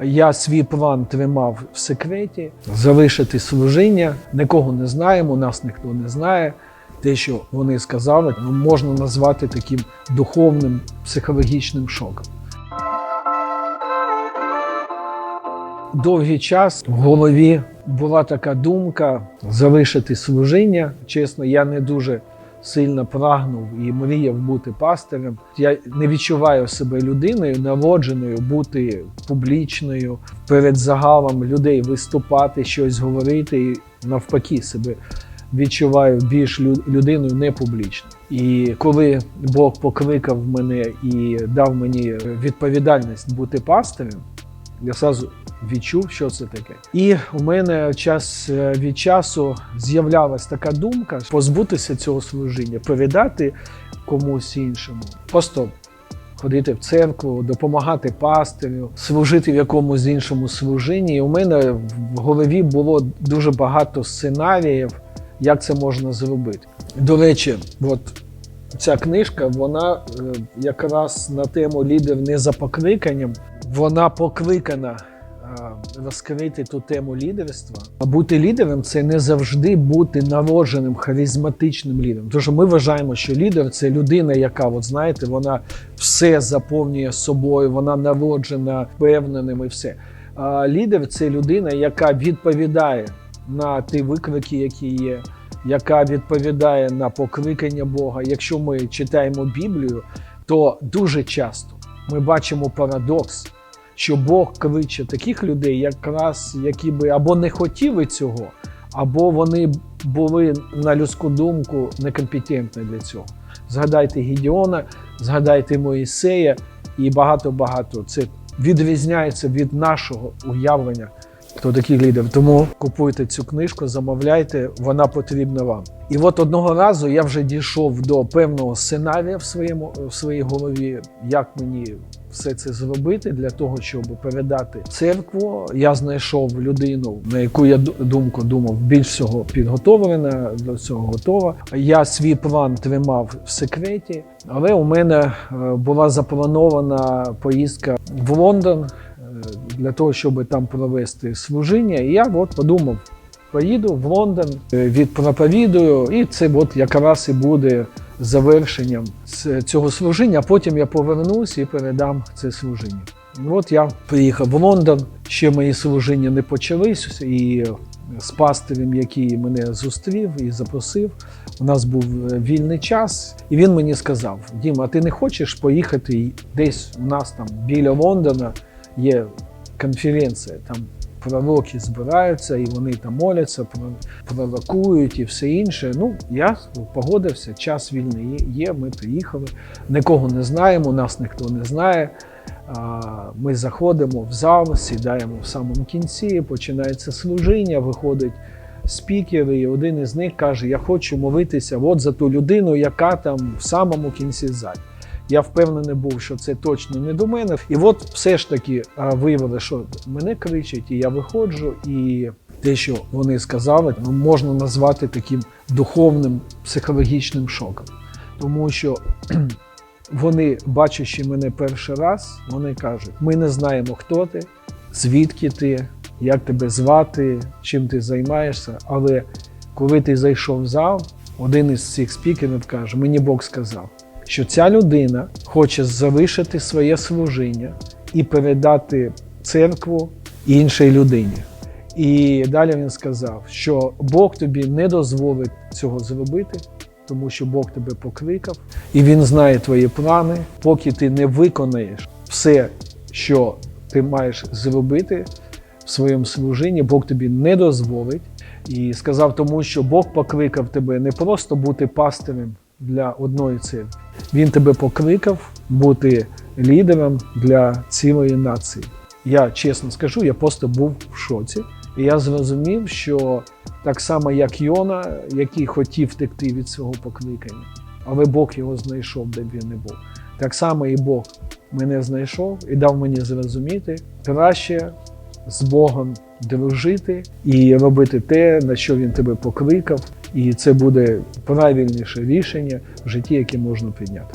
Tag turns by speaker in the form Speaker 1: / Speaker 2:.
Speaker 1: Я свій план тримав в секреті, залишити служіння. Нікого не знаємо, нас ніхто не знає. Те, що вони сказали, можна назвати таким духовним психологічним шоком. Довгий час в голові була така думка залишити служіння. Чесно, я не дуже сильно прагнув і мріяв бути пастирем. Я не відчуваю себе людиною, народженою бути публічною перед загалом людей виступати, щось говорити і навпаки себе. Відчуваю більш людиною не публічною. І коли Бог покликав мене і дав мені відповідальність бути пастирем, я зразу відчув, що це таке. І у мене час е, від часу з'являлась така думка позбутися цього служіння, передати комусь іншому. Просто ходити в церкву, допомагати пастирю, служити в якомусь іншому служінні. І у мене в голові було дуже багато сценаріїв, як це можна зробити. До речі, от ця книжка, вона е, якраз на тему лідер не за покликанням, вона покликана розкрити ту тему лідерства. А бути лідером це не завжди бути народженим харизматичним лідером. Тому що ми вважаємо, що лідер це людина, яка, от знаєте, вона все заповнює собою, вона народжена впевненим і все. А лідер це людина, яка відповідає на ті виклики, які є, яка відповідає на покликання Бога. Якщо ми читаємо Біблію, то дуже часто ми бачимо парадокс, що Бог кличе таких людей, якраз які би або не хотіли цього, або вони були на людську думку некомпетентні для цього. Згадайте Гідіона, згадайте Моїсея і багато-багато. Це відрізняється від нашого уявлення, хто такий лідер. Тому купуйте цю книжку, замовляйте, вона потрібна вам. І от одного разу я вже дійшов до певного сценарія в своєму в своїй голові, як мені все це зробити для того, щоб передати церкву. Я знайшов людину, на яку я думку думав більш всього підготовлена до цього готова. Я свій план тримав в секреті, але у мене е, була запланована поїздка в Лондон для того, щоб там провести служіння. І я от подумав. Поїду в Лондон, е, відпроповідую, і це от якраз і буде завершенням цього служіння. Потім я повернусь і передам це служіння. От я приїхав в Лондон, ще мої служіння не почались, і з пастирем, який мене зустрів і запросив, у нас був е, вільний час, і він мені сказав: Діма, ти не хочеш поїхати десь у нас там біля Лондона є конференція, там пророки збираються, і вони там моляться, про- пророкують і все інше. Ну, я погодився, час вільний є, ми приїхали. Нікого не знаємо, нас ніхто не знає. Ми заходимо в зал, сідаємо в самому кінці, починається служіння, виходить спікер, і один із них каже: Я хочу молитися от за ту людину, яка там в самому кінці залі. Я впевнений був, що це точно не до мене. І от все ж таки виявили, що мене кричать, і я виходжу, і те, що вони сказали, ну, можна назвати таким духовним психологічним шоком. Тому що вони, бачачи мене перший раз, вони кажуть: ми не знаємо, хто ти, звідки ти, як тебе звати, чим ти займаєшся. Але коли ти зайшов в зал, один із цих спікерів каже: мені Бог сказав, що ця людина хоче залишити своє служіння і передати церкву іншій людині. І далі він сказав, що Бог тобі не дозволить цього зробити, тому що Бог тебе покликав, і Він знає твої плани, поки ти не виконаєш все, що ти маєш зробити в своєму служінні, Бог тобі не дозволить. І сказав тому, що Бог покликав тебе не просто бути пастирем для одної церкви. Він тебе покликав бути лідером для цілої нації. Я чесно скажу, я просто був в шоці. І я зрозумів, що так само, як Йона, який хотів втекти від свого покликання, але Бог його знайшов, де б він не був. Так само і Бог мене знайшов і дав мені зрозуміти краще з Богом дружити і робити те, на що він тебе покликав, і це буде правильніше рішення в житті, яке можна прийняти.